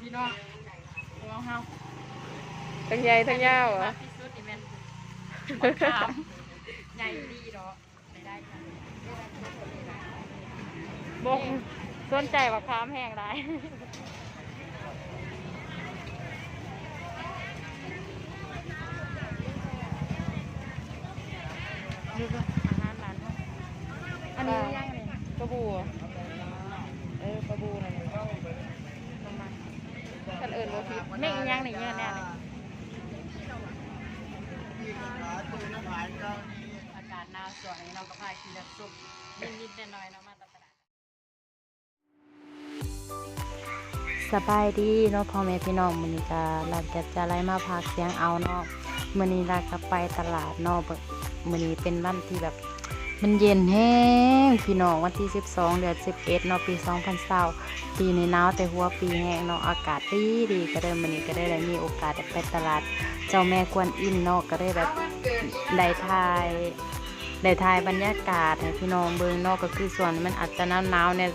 พี่น้องหัวเฮาทั้งใหญ่ทั้งยาวเหรอมากที่สุดนี่แม่นมะขามใหญ่ดีเนาะไม่ได้ค่ะบกสนใจว่าค้ามแห้งได้ดูก็อาหารร้านเนาะอันนี้ย่างเลยปลาบูเหรอเออปลาบูนั่นแหละประมาณ กันเอิญว่าพิษไม่อีหยังนี่เยอะแน่เลยอากาศหนาวสวยเราก็พากินแบบซุปนิดๆหน่อยๆเนาะมาตลาดสบายดีเนาะพ่อแม่พี่น้องมื้อนี้ก็เราจะจะไล่มาพากเสียงเอาเนาะมื้อนี้เราก็ไปตลาดเนาะมื้อนี้เป็นวันที่แบบ มันเย็นแห้งพี่น้องวันที่ 12 เดือน 11เนาะปี2020ปีในหนาวแต่หัวปีแห้งเนาะอากาศดีดีก็ได้มื้อนี้ก็ได้ได้มีโอกาสได้ไปตลาด เจ้าแม่กวนอิมเนาะก็ได้แบบได้ถ่ายได้ถ่ายบรรยากาศให้พี่น้องเบิ่งเนาะก็คือส่วนมันอาจจะหนาวๆเนี่ย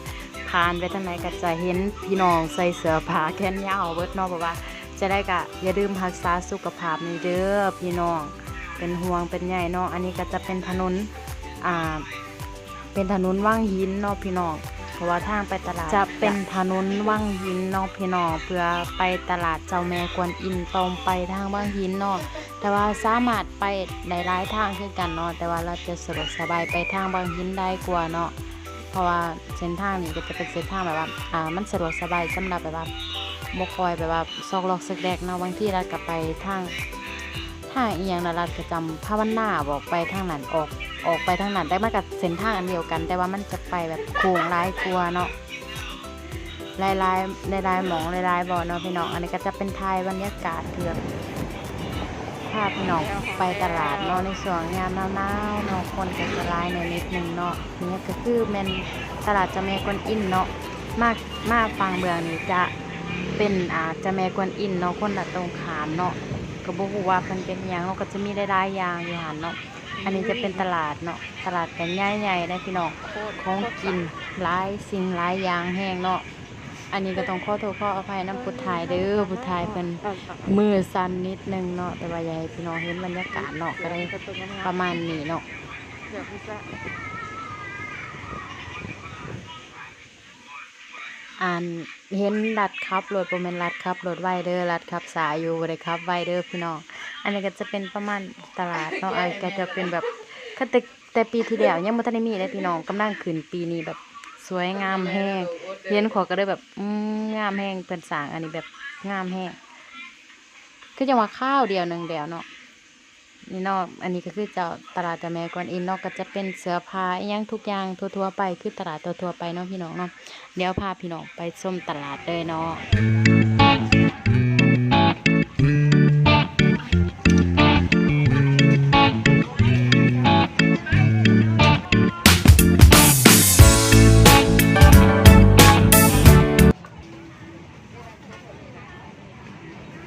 ผ่านไปทางไหนก็จะเห็นพี่น้องใส่เสื้อผ้าแขนยาวเบิดเนาะเพราะว่า จะได้ก็อย่าลืมรักษาสุขภาพนี่เด้อพี่น้องเป็นห่วงเป็นใยเนาะอันนี้ก็จะเป็นถนน อ่า เป็นถนนว่างหินเนาะพี่น้องเพราะว่าทางไปตลาดจะเป็นถนนว่างหินเนาะพี่น้องเพื่อไปตลาดเจ้าแม่กวนอิมตรงไปทางว่างหินเนาะแต่ว่าสามารถไปได้หลายทางคือกันเนาะแต่ว่าเราจะสะดวกสบายไปทางว่างหินได้กว่าเนาะเพราะว่าเส้นทางนี้ก็จะเป็นเส้นทางแบบว่าอ่ามันสะดวกสบายสำหรับแบบว่าบ่คอยแบบว่าซอกลอกซึกแดกเนาะบางที่เราก็ไปทางทางอีหยังนะรัดก็จำภาวนาบอกไปทางนั้นออก ออกไปทางนั้นได้มากับเส้นทางอันเดียวกัน แต่ว่ามันจะไปแบบโค้งร้ายกลัวเนาะลายลายลายลายหมองลายลายบ่อเนาะพี่น้องอันนี้ก็จะเป็นไทยบรรยากาศเถือกพาพี่น้องไปตลาดเนาะในส่วนงานหนาวๆเนาะคนก็จะร้ายในนิดนึงเนาะนี่ก็คือแมนตลาดจะแม่กวนอินเนาะมากมากฟังเบืองนี่จะเป็นอ่าจะแมกวนอินเนาะคนละตรงขามเนาะก็บ่ฮู้ว่าเพิ่นเป็นหยังเนาะก็จะมีหลายอย่างอยู่หันเนาะ อันนี้จะเป็นตลาดเนาะ ตลาดกันใหญ่ๆนะพี่น้อง ของกินหลายสิ่งหลายอย่างแห้งเนาะ อันนี้ก็ต้องขอโทษขออภัยน้ำพุทธายเด้อพุทธายเป็นมือสั่นนิดนึงเนาะ แต่ว่าใหญ่พี่น้องเห็นบรรยากาศเนาะก็ได้ประมาณนี้เนาะ อ่านเห็นรัดครับรถประมาณรัดครับรถไวเดอร์รัดครับสายอยู่บ่ได้ครับไวเดอร์พี่น้อง อันนี้ก็จะเป็นประมาณตลาดเนาะอันก็จะเป็นแบบคแต่แต่ปีที่แล้วยังบ่ทันได้มีเลยพี่น้องกำลังขึ้นปีนี้แบบสวยงามแห้งเห็นขอก็เลยแบบอืมงามแห้งเป็นสางอันนี้แบบงามแห้งคือจังว่าข้าวเดียวหนึ่งเดียวเนาะ นี่นอกอันนี้ก็คือเจ้าตลาดเจ้าแม่กวนอินนอกก็จะเป็นเสื้อผ้าอิหยังทุกอย่างทั่วๆไปคือตลาดทั่วๆไปเนาะพี่น้องเนาะเดี๋ยวพาพี่น้องไปชมตลาดเลยเนาะ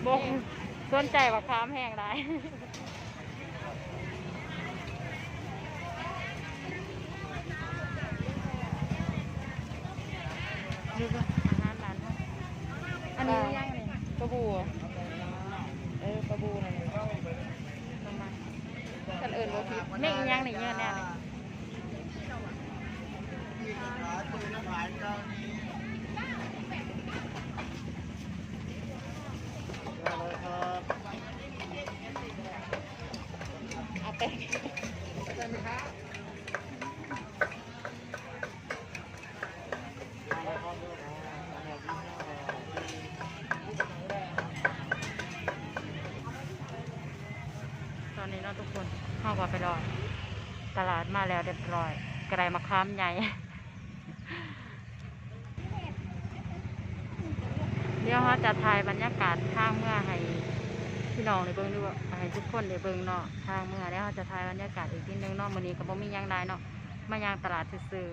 บกสนใจว่าค้ามแห้งได้ อาหารหลานอันนี้ย่างเลยปลาบูเอเออปลาบูนั่นแหละประมาณกันเอิญว่าพิษไม่อีหยังนี่เยอะแน่เลยเอาไป นาะทุกคนเข้าก็ไปรอตลาดมาแล้วเรียบร้อยกระไรมาค้ามใหญ่เดี๋ยวเขาจะถ่ายบรรยากาศทางเมื่อให้พี่น้องในเบิ้งด้วยให้ทุกคนในเบิ้งเนาะทางเมื่อแล้วเขาจะถ่ายบรรยากาศอีกทีนึงเนาะมื้อนี้ก็บ่มียังได้เนาะมายางตลาดซื่อ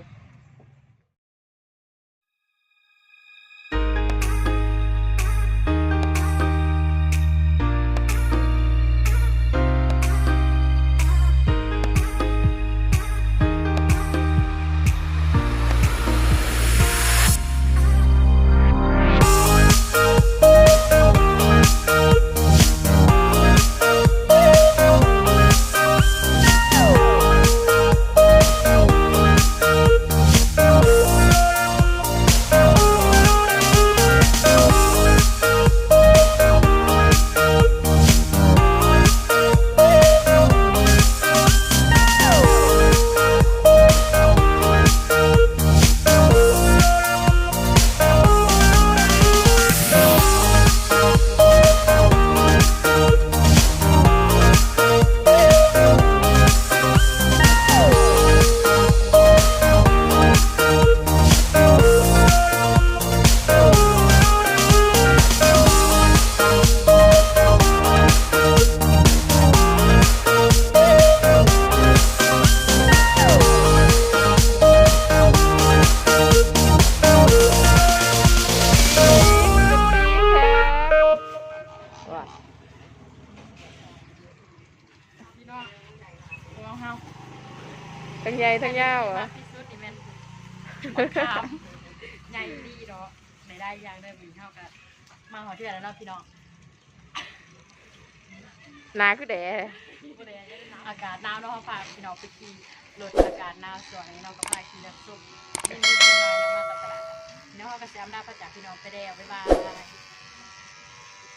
ทั้งใหญ่ทั้งยาวมอะที่สุดนี่แม่นมะขามใหญ่ดีเนาะได้ได้อย่างได้บุญเท่ากันมาหอเทื่อแล้วเนาะพี่น้องนาคือแดอากาศหนาวเนาะพาพี่น้องไปขี่รถอากาศหนาวส่วนนี้เราก็พาขี่รถซุ่มนิดๆหน่อยๆเรามาตลาดพี่น้องเขาก็เสียมได้ประจักษ์พี่น้องไปแล้วบ๊ายบาย